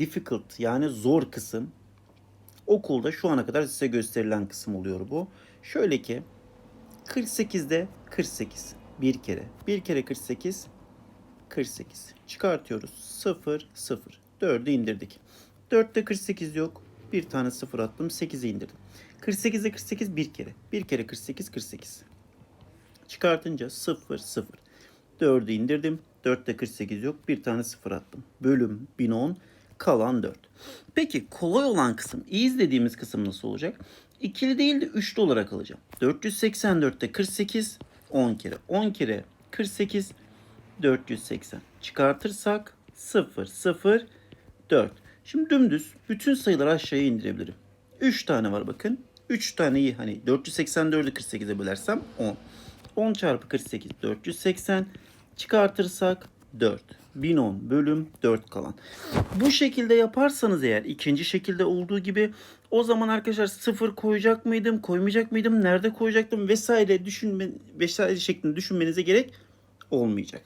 difficult yani zor kısım. Okulda şu ana kadar size gösterilen kısım oluyor bu. Şöyle ki 48'de 48 bir kere. Bir kere 48 48. Çıkartıyoruz. 0 0. 4'ü indirdik. 4'te 48 yok. Bir tane 0 attım. 8'e indirdim. 48'de 48 bir kere. Bir kere 48 48. Çıkartınca 0 0. 4'ü indirdim. 4'te 48 yok. Bir tane 0 attım. Bölüm 1010 kalan 4. Peki kolay olan kısım, iyi dediğimiz kısım nasıl olacak? İkili değil de üçlü olarak alacağım. 484'te 48 10 kere. 10 kere 48 480. Çıkartırsak 0 0 4. Şimdi dümdüz bütün sayıları aşağıya indirebilirim. 3 tane var bakın. 3 taneyi hani 484'ü 48'e bölersem 10. 10 çarpı 48 480. Çıkartırsak 4. 1010 bölüm 4 kalan. Bu şekilde yaparsanız eğer ikinci şekilde olduğu gibi o zaman arkadaşlar 0 koyacak mıydım, koymayacak mıydım, nerede koyacaktım vesaire düşünme vesaire şeklinde düşünmenize gerek olmayacak.